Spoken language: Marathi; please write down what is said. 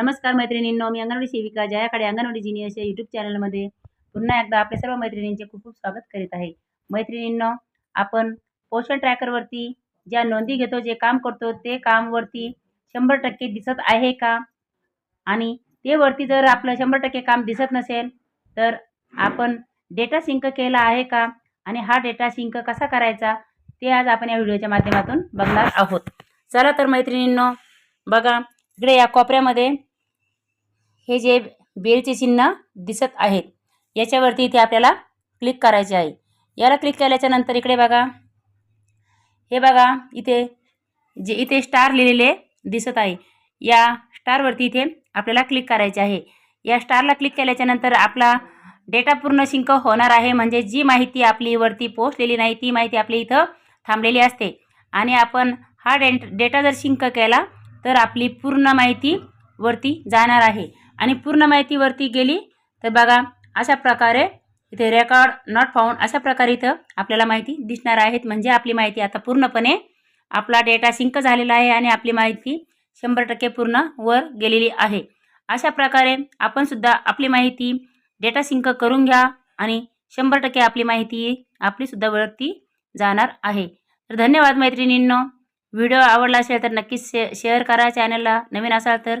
नमस्कार मैत्रिणींनो मी अंगणवाडी सेविका जयाकडे अंगणवाडी जिनियस या यूट्यूब चॅनलमध्ये पुन्हा एकदा आपल्या सर्व मैत्रिणींचे खूप खूप स्वागत करीत आहे. मैत्रिणींनो आपण पोषण ट्रॅकरवरती ज्या नोंदी घेतो जे काम करतो ते कामवरती शंभर टक्के दिसत आहे का? आणि ते वरती जर आपलं शंभर टक्के काम दिसत नसेल तर आपण डेटा सिंक केला आहे का? आणि हा डेटा सिंक कसा करायचा? ते आज आपण या व्हिडिओच्या माध्यमातून बघणार आहोत. चला तर मैत्रिणींनो बघा इकडे या कोपऱ्यामध्ये हे जे बेलचे चिन्ह दिसत आहेत याच्यावरती इथे आपल्याला क्लिक करायचे आहे. याला क्लिक केल्याच्यानंतर इकडे बघा. हे बघा इथे जे इथे स्टार लिहिलेले दिसत आहे या स्टारवरती इथे आपल्याला क्लिक करायचे आहे. या स्टारला क्लिक केल्याच्यानंतर आपला डेटा पूर्ण शिंक होणार आहे म्हणजे जी माहिती आपली वरती पोचलेली नाही ती माहिती आपली इथं थांबलेली असते. आणि आपण हा डेट डेटा जर शिंक केला तर आपली पूर्ण माहिती वरती जाणार आहे. आणि पूर्ण माहितीवरती गेली तर बघा अशा प्रकारे इथे रेकॉर्ड नॉट फाउंड अशा प्रकारे इथं आपल्याला माहिती दिसणार आहेत. म्हणजे आपली माहिती आता पूर्णपणे आपला डेटा सिंक झालेला आहे आणि आपली माहिती शंभर टक्के पूर्ण वर गेलेली आहे. अशा प्रकारे आपण सुद्धा आपली माहिती डेटा सिंक करून घ्या आणि शंभर टक्के आपली माहिती आपलीसुद्धा वरती जाणार आहे. तर धन्यवाद मैत्रिणींनो. व्हिडिओ आवडला असेल तर नक्कीच शे शेअर करा. चॅनलला नवीन असाल तर